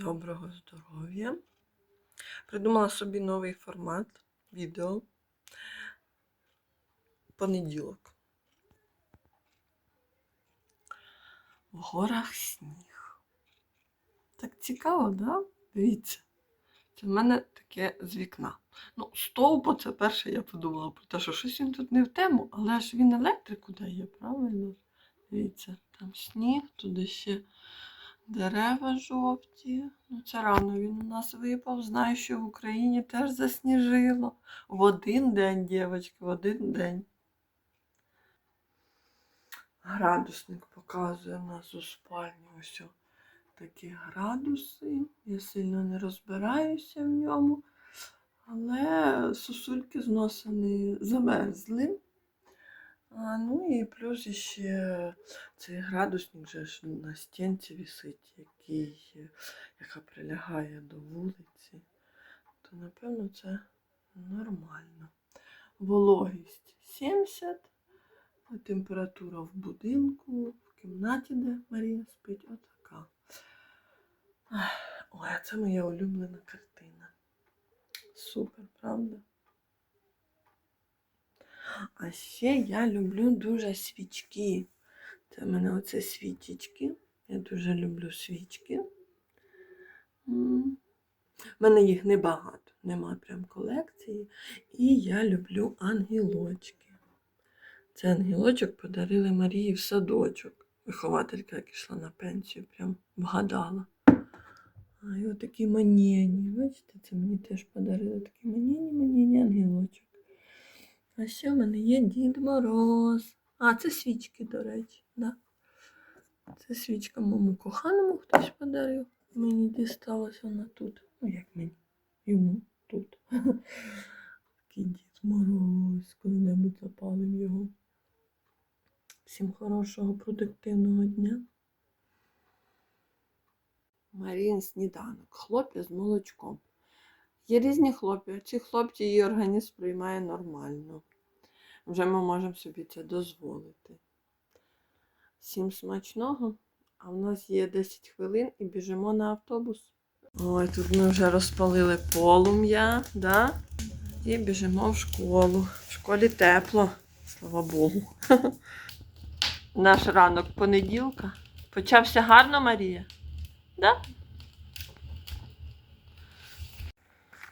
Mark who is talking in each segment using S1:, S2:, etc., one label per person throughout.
S1: Доброго здоров'я. Придумала собі новий формат відео. Понеділок. В горах сніг. Так цікаво, да? Дивіться. Це в мене таке з вікна. Ну, стовбо це перше я подумала про те, що щось він тут не в тему, але ж він електрику дає, правильно? Дивіться, там сніг, туди ще дерева жовті. Ну, це рано він у нас випав. Знаю, що в Україні теж засніжило. В один день, дівчатки, в один день. Градусник показує в нас у спальні ось такі градуси. Я сильно не розбираюся в ньому. Але сосульки з носа не замерзли. А, ну і плюс ще цей градусник же ж на стінці висить, який, яка прилягає до вулиці. То напевно це нормально. Вологість 70, а температура в будинку, в кімнаті, де Марія спить, отака. Ой, а це моя улюблена картина. Супер, правда? А ще я люблю дуже свічки. Це в мене оце свічечки. Я дуже люблю свічки. В мене їх небагато, нема прям колекції. І я люблю ангелочки. Це ангелочок подарили Марії в садочок. Вихователька, яка йшла на пенсію, прям вгадала. А і отакі манєні. Бачите, це мені теж подарили такі манєні, манєні ангелочок. А ще в мене є Дід Мороз. А, це свічки, до речі. Да. Це свічка моєму коханому хтось подарив. Мені дісталась вона тут. Ну, як мені? Йому тут. Такий Дід Мороз, коли-небудь запалив його. Всім хорошого, продуктивного дня. Марін сніданок. Хлоп'я з молочком. Є різні хлопці. Ці хлопці її організм приймає нормально. Вже ми можемо собі це дозволити. Всім смачного. А в нас є 10 хвилин і біжимо на автобус. Ой, тут ми вже розпалили полум'я, да? і біжимо в школу. В школі тепло, слава Богу. Наш ранок понеділка. Почався гарно, Марія? Да?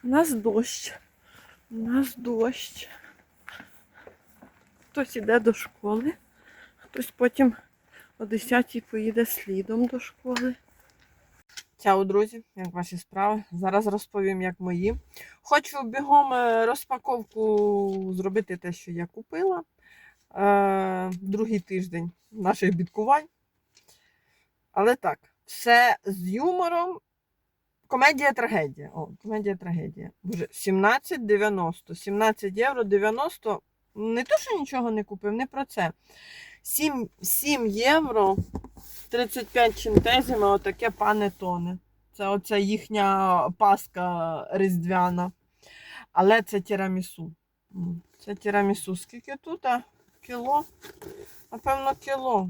S1: У нас дощ. У нас дощ. Хтось іде до школи, хтось потім о 10 поїде слідом до школи. Чао, друзі, як ваші справи? Зараз розповім, як мої. Хочу бігом е, розпаковку зробити те, що я купила. Е, другий тиждень наших бідкувань. Але так, все з юмором. Комедія трагедія. О, комедія трагедія. Боже, 17,90. 17 євро 90. Не то, що нічого не купив, не про це. 7, 7 євро 35 чинтезіми, отаке панетоне. Це оця їхня паска різдвяна. Але це тірамісу. Це тірамісу. Скільки тут? а? Кіло? Напевно, кіло.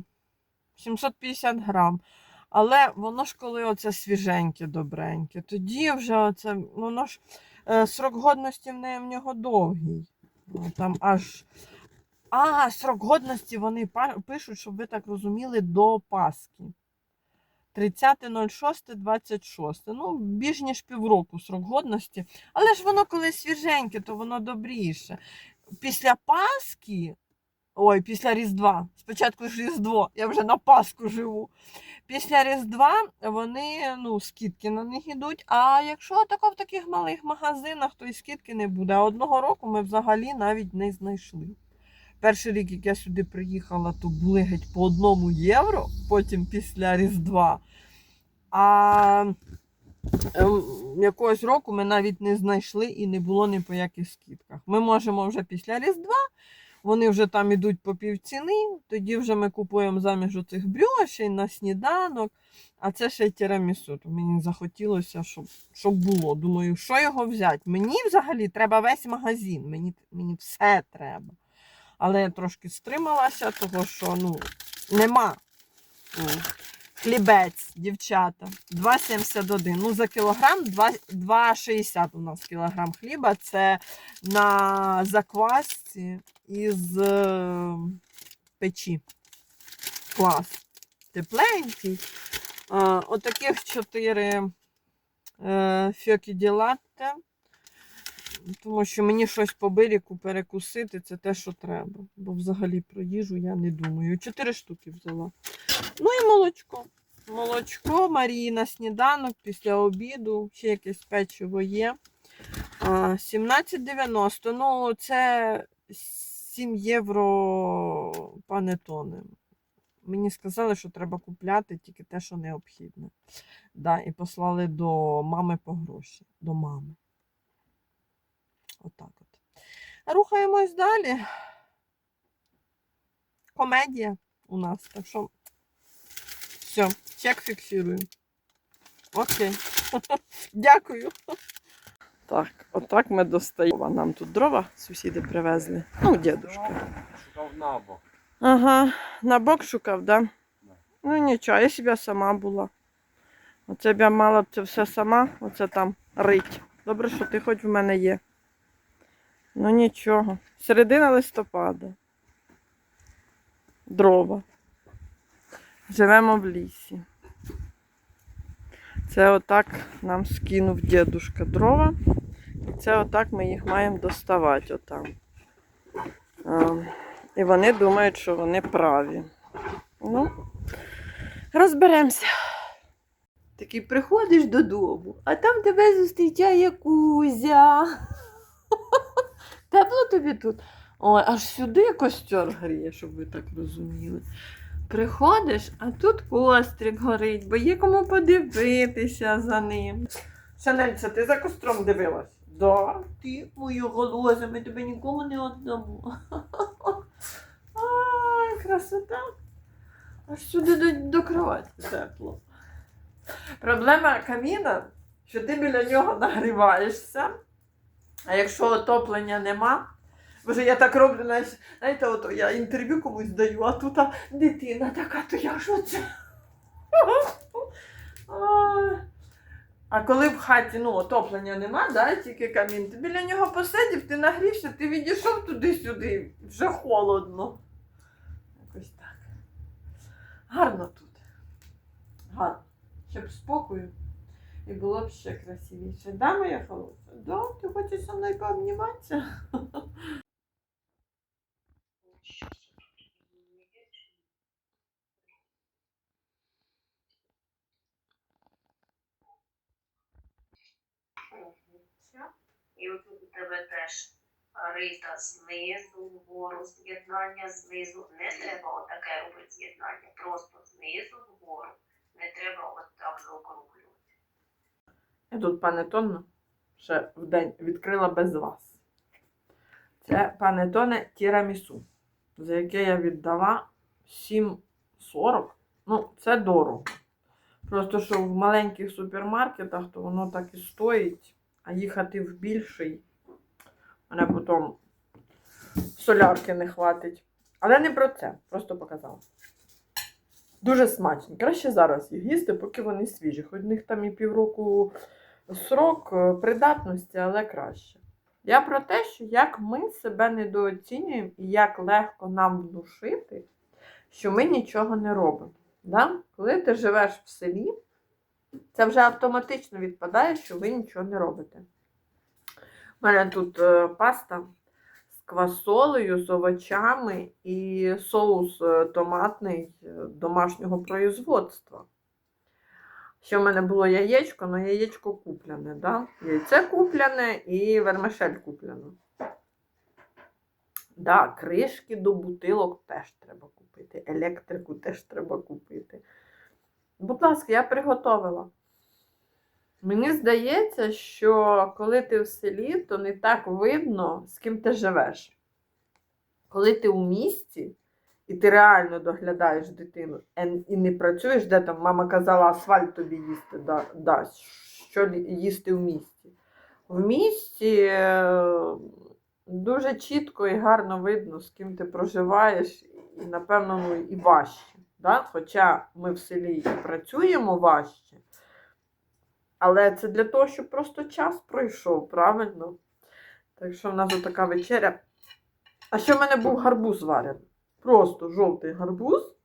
S1: 750 грам. Але воно ж коли оце свіженьке, добреньке, тоді вже оце, воно ж е, срок годності в неї в нього довгий. Ну, Там аж. А, срок годності вони пишуть, щоб ви так розуміли, до Пасхи. 30.06.26. Ну, більш ніж півроку срок годності. Але ж воно коли свіженьке, то воно добріше. Після Пасхи, ой, після Різдва. Спочатку ж Різдво, я вже на Пасху живу. Після Різдва вони, ну, скидки на них йдуть. А якщо тако в таких малих магазинах, то і скидки не буде. А одного року ми взагалі навіть не знайшли. Перший рік, як я сюди приїхала, то були геть по одному євро, потім після Різдва. А ем, якогось року ми навіть не знайшли і не було ні по яких скидках. Ми можемо вже після Різдва, вони вже там ідуть по півціни, тоді вже ми купуємо заміж оцих брюшей на сніданок, а це ще й тірамісу. Мені захотілося, щоб, щоб було. Думаю, що його взяти? Мені взагалі треба весь магазин, мені, мені все треба. Але я трошки стрималася, того що ну, нема. Хлібець, дівчата, 2,71. Ну, за кілограм 2,60 у нас кілограм хліба. Це на заквасці із е, печі. Клас. Тепленький. А, отаких 4 е, фьокі ділатте. Тому що мені щось по берегу перекусити, це те, що треба. Бо взагалі про їжу я не думаю. Чотири штуки взяла. Ну і молочко. Молочко, Марії на сніданок після обіду, ще якесь печиво є. 17,90. Ну, це 7 євро панетони. Мені сказали, що треба купляти тільки те, що необхідне. Да, і послали до мами по гроші. До мами. Отак от. Рухаємось далі. Комедія у нас. Так що все, чек фіксуємо. Окей. Дякую. Так, отак ми достаємо. Нам тут дрова сусіди привезли. Ну, дідушка.
S2: Шукав набок.
S1: Ага, на бок шукав, да?
S2: Да.
S1: Ну нічого, я себе сама була. Оце б я мала б це все сама, оце там рить. Добре, що ти хоч в мене є. Ну нічого. Середина листопада. Дрова. Живемо в лісі. Це отак нам скинув дідушка дрова. І це отак ми їх маємо доставати отам. І вони думають, що вони праві. Ну, розберемося. Такий приходиш додому, а там тебе зустрічає Кузя. Тепло тобі тут? Ой, аж сюди костер гріє, щоб ви так розуміли. Приходиш, а тут кострик горить, бо є кому подивитися за ним. Шанельця, ти за костром дивилась? Да, ти мою голоза, ми тебе нікому не віддамо. Ай, красота. Аж сюди до, до кровати тепло. Проблема каміна, що ти біля нього нагріваєшся, а якщо отоплення нема, бо ж я так роблю, знаєте, от я інтерв'ю комусь даю, а тут дитина така, то я ж оце. А коли в хаті ну, отоплення нема, да, тільки камін, ти біля нього посидів, ти нагрівся, ти відійшов туди-сюди, вже холодно. Якось так. Гарно тут. Гарно. Щоб спокою. І було б ще красивіше. Да, моя холодна? Да, ти хочеш зі мною пообніматися?
S3: І отут у тебе теж рита знизу вгору, з'єднання знизу. Не треба отаке робити з'єднання, просто знизу вгору. Не треба отак заокруглювати.
S1: Я тут панетонно ще в день відкрила без вас. Це панетоне тірамісу, за яке я віддала 7,40. Ну, це дорого. Просто що в маленьких супермаркетах, то воно так і стоїть, а їхати в більший. Мене потім солярки не хватить. Але не про це, просто показала. Дуже смачні. Краще зараз їх їсти, поки вони свіжі. Хоч в них там і півроку срок е, придатності, але краще. Я про те, що як ми себе недооцінюємо і як легко нам внушити, що ми нічого не робимо. Да? Коли ти живеш в селі, це вже автоматично відпадає, що ви нічого не робите. У мене тут е, паста з квасолею, з овочами і соус е, томатний домашнього производства. Ще в мене було яєчко, але яєчко куплене. Да? Яйце куплене і вермишель куплена. Да, кришки до бутилок теж треба купити. Електрику теж треба купити. Будь ласка, я приготовила. Мені здається, що коли ти в селі, то не так видно, з ким ти живеш. Коли ти у місті, і ти реально доглядаєш дитину і не працюєш, де там мама казала, асфальт тобі їсти да, дасть, що їсти в місті. В місті е, дуже чітко і гарно видно, з ким ти проживаєш, і, напевно, ну, і важче. Да? Хоча ми в селі і працюємо важче. Але це для того, щоб просто час пройшов, правильно? Так що в нас отака вечеря. А ще в мене був гарбуз зварений. Просто жовтий гарбуз,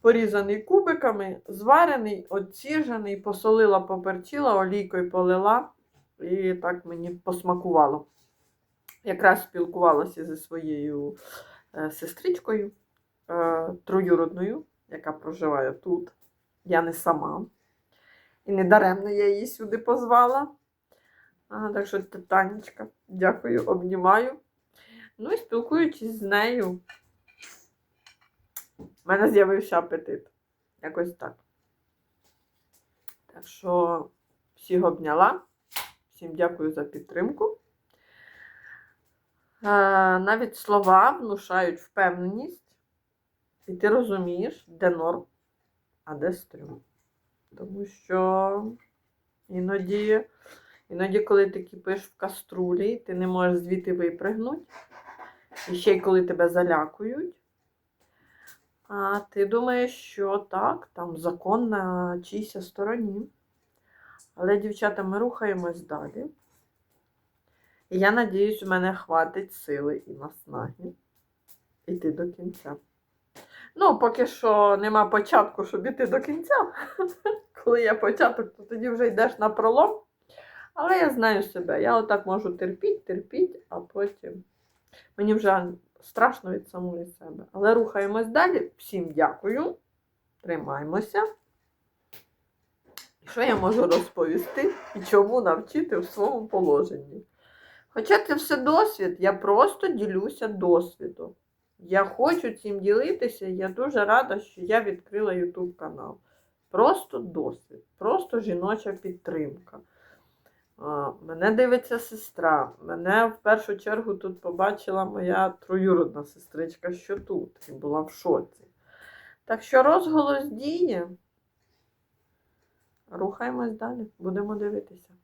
S1: порізаний кубиками, зварений, оціжений, посолила, поперчила, олійкою полила. І так мені посмакувало. Якраз спілкувалася зі своєю е, сестричкою е, троюродною, яка проживає тут. Я не сама. І не даремно я її сюди позвала. Так що, Танечка, дякую, обнімаю. Ну і спілкуючись з нею, в мене з'явився апетит. Якось так. Так що всіх обняла. Всім дякую за підтримку. Е, навіть слова внушають впевненість, і ти розумієш, де норм, а де стрьом. Тому що іноді, іноді, коли ти кипиш в каструлі, ти не можеш звідти випригнути. І ще й коли тебе залякують. А ти думаєш, що так, там закон на чийся стороні. Але, дівчата, ми рухаємось далі. І я надіюсь, у мене хватить сили і наснаги йти до кінця. Ну, поки що нема початку, щоб іти до кінця. Коли є початок, то тоді вже йдеш на пролом. Але я знаю себе. Я отак можу терпіти, терпіти, а потім мені вже страшно від самої себе. Але рухаємось далі. Всім дякую. Тримаємося. І що я можу розповісти і чому навчити в своєму положенні? Хоча це все досвід, я просто ділюся досвідом. Я хочу цим ділитися, я дуже рада, що я відкрила YouTube канал. Просто досвід, просто жіноча підтримка. Мене дивиться сестра. Мене в першу чергу тут побачила моя троюродна сестричка, що тут, і була в шоці. Так що розголос діє. Рухаємось далі, будемо дивитися.